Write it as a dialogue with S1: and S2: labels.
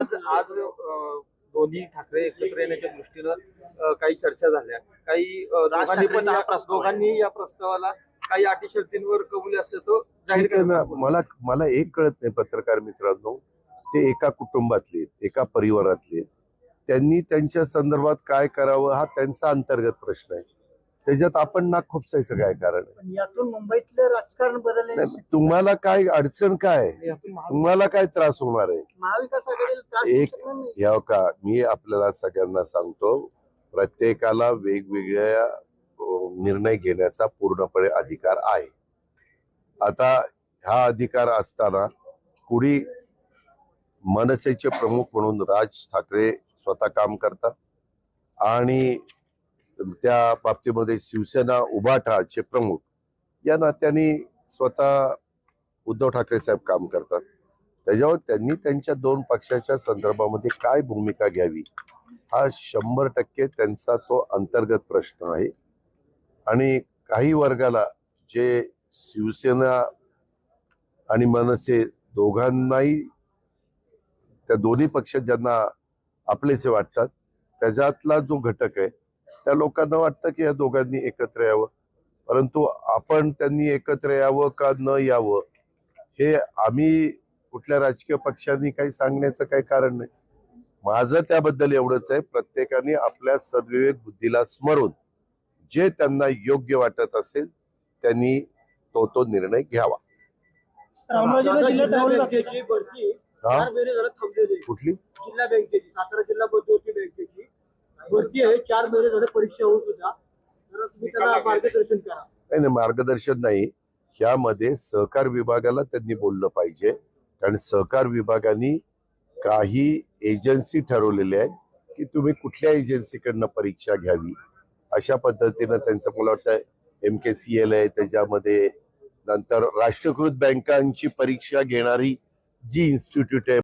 S1: आज आज दोन्ही ठाकरे एकत्र येण्याच्या दृष्टीनं काही चर्चा झाल्या. काही दोघांनी पण या दोघांनी या प्रस्तावाला काही अटी शर्तींवर कबुली असल्याचं जाहीर केलं
S2: मला मला एक कळत नाही पत्रकार मित्रांनो. ते एका कुटुंबातले एका परिवारातले. त्यांनी त्यांच्या संदर्भात काय करावं हा त्यांचा अंतर्गत प्रश्न आहे. त्याच्यात आपण नाक खुपसायचं काय कारण आहे?
S3: पण यातून मुंबईतलं राजकारण बदलले
S2: नाही, तुम्हाला काय अडचण काय? आहे? तुम्हाला काय त्रास होणार आहे?
S3: महाविकास आघाडीला त्रास होऊ
S2: एक-
S3: शकणार नाही.
S2: या का मी आपल्याला सगळ्यांना सांगतो प्रत्येकाला वेगवेगळ्या अं, निर्णय घेण्याचा पूर्णपणे अधिकार आहे. आता हा अधिकार असताना कुणी मनसेचे प्रमुख म्हणून राज ठाकरे स्वतः काम करतात आणि त्या बाबतीमध्ये शिवसेना उभाठाचे प्रमुख या नात्याने स्वतः उद्धव ठाकरे साहेब काम करतात. त्याच्यावर त्यांनी त्यांच्या दोन पक्षाच्या संदर्भामध्ये काय भूमिका घ्यावी हा शंभर टक्के त्यांचा तो अंतर्गत प्रश्न आहे. आणि काही वर्गाला जे शिवसेना आणि मनसे दोघांनाही त्या दोन्ही पक्ष ज्यांना आपलेसे वाटतात त्याच्यातला जो घटक आहे त्या लोकांना वाटतं की या दोघांनी एकत्र यावं. परंतु आपण त्यांनी एकत्र यावं का न यावं हे आम्ही कुठल्या राजकीय पक्षांनी काही सांगण्याचं काही कारण नाही. माझं त्याबद्दल एवढंच आहे प्रत्येकाने आपल्या सद्विवेक बुद्धीला स्मरून जे त्यांना योग्य वाटत असेल त्यांनी तो तो निर्णय घ्यावा. कुठली?
S4: जिल्हा बँकेची सातारा जिल्हा भरती आहे चार महिने झाले परीक्षा तर तुम्ही त्याला मार्गदर्शन करा.
S2: नाही नाही मार्गदर्शन नाही. ह्यामध्ये सहकार विभागाला त्यांनी बोललं पाहिजे. कारण सहकार विभागाने काही एजन्सी ठरवलेल्या आहेत की तुम्ही कुठल्या एजन्सीकडनं परीक्षा घ्यावी. अशा पद्धतीनं त्यांचं मला वाटतं एम के सी एल आहे त्याच्यामध्ये नंतर राष्ट्रीयकृत बँकांची परीक्षा घेणारी जी इन्स्टिट्यूट आहे